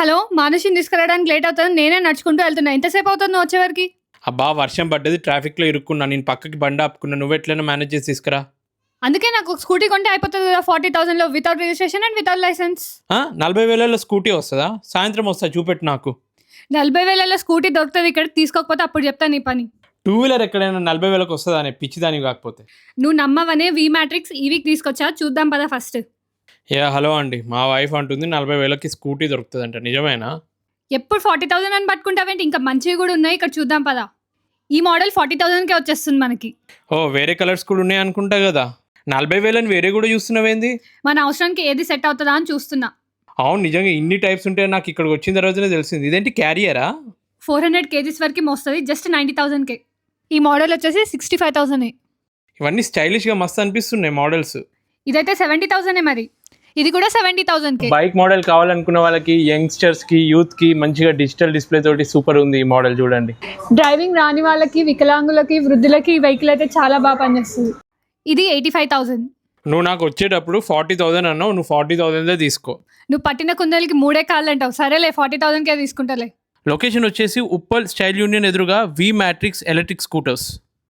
Hello మానుషిని తీసుకురావడానికి late అవుతుంది. నేనే నడుచుకుంటూ వెళ్తున్నా. ఎంతసేపు అవుతుంది నువ్వు వచ్చేవరకు? అబ్బా వర్షం పడ్డది ట్రాఫిక్లో ఇరుక్కున్నా. నేను పక్కకి బండి ఆపుకున్నా. నువ్వు ఎట్లైనా మేనేజ్ చేసి తీసుకురా. అందుకే నాకు స్కూటీ కొంటే అయిపోతుంది కదా forty థౌసండ్లో without registration and without licence నలభై వేలలో స్కూటీ వస్తుందా? సాయంత్రం వస్తా చూపెట్టు నాకు. నలభై వేలలో స్కూటీ దొరుకుతుంది ఇక్కడ తీసుకోకపోతే అప్పుడు చెప్తాను నీ పని. టూ వీలర్ ఎక్కడైనా నలభై వేలకు వస్తుందా అనే పిచ్చిదాని కాకపోతే? నువ్వు నమ్మవనే వి మ్యాట్రిక్స్ ఈ వీక్ తీసుకొచ్చా? చూద్దాం పదా ఫస్ట్ ఏ హలో అండి. మా వైఫ్ అంటుంది నలభై వేలకి స్కూటీ దొరుకుతుందంట. నిజమేనా? ఎప్పుడు ఫార్టీ థౌసండ్ అని పట్టుకుంటావేంటి? ఇంకా మంచివి కూడా ఉన్నాయి. ఇక్కడ చూద్దాం పదా. ఈ మోడల్ ఫార్టీ థౌసండ్కే వచ్చేస్తుంది మనకి. ఓ వేరే కలర్స్ కూడా ఉన్నాయి అనుకుంటా కదా. నలభై వేలని వేరే కూడా చూస్తున్నావేంది? మన అవసరానికి ఏది సెట్ అవుతుందా అని చూస్తున్నా. అవును నిజంగా ఇన్ని టైప్స్ ఉంటే నాకు ఇక్కడికి వచ్చిన తర్వాతనే తెలిసింది. ఇదేంటి క్యారియరా? ఫోర్ హండ్రెడ్ కేజీస్ వరకు మోస్తుంది. జస్ట్ నైంటీ థౌసండ్కే. ఈ మోడల్ వచ్చేసి సిక్స్టీ ఫైవ్ థౌసండ్ ఇవన్నీ స్టైలిష్గా మస్తు అనిపిస్తున్నాయి మోడల్స్. ఇదైతే సెవెంటీ థౌసండే మరి. ఇది కూడా సెవెంటీ థౌసండ్కే బైక్ మోడల్ కావాలనుకున్న వాళ్ళకి యంగ్స్టర్స్కి యూత్కి మంచిగా డిజిటల్ డిస్ప్లే తోటి సూపర్ ఉంది ఈ మోడల్ చూడండి. డ్రైవింగ్ రాని వాళ్ళకి వికలాంగులకి వృద్ధులకి ఈ వెహికల్ అయితే చాలా బాగా పనిచేస్తుంది. ఇది ఎయిటీ ఫైవ్ థౌసండ్ నువ్వు నాకు వచ్చేటప్పుడు ఫార్టీ థౌసండ్ అన్నావు నువ్వు ఫార్టీ థౌసండ్దే తీసుకో. నువ్వు పట్టిన కుందలకి మూడే కాళ్ళు అంటావు సరేలే ఫార్టీ థౌసండ్కే తీసుకుంటాలే. లొకేషన్ వచ్చేసి ఉప్పల్ స్టైల్ యూనియన్ ఎదురుగా వి మ్యాట్రిక్స్ ఎలక్ట్రిక్ స్కూటర్స్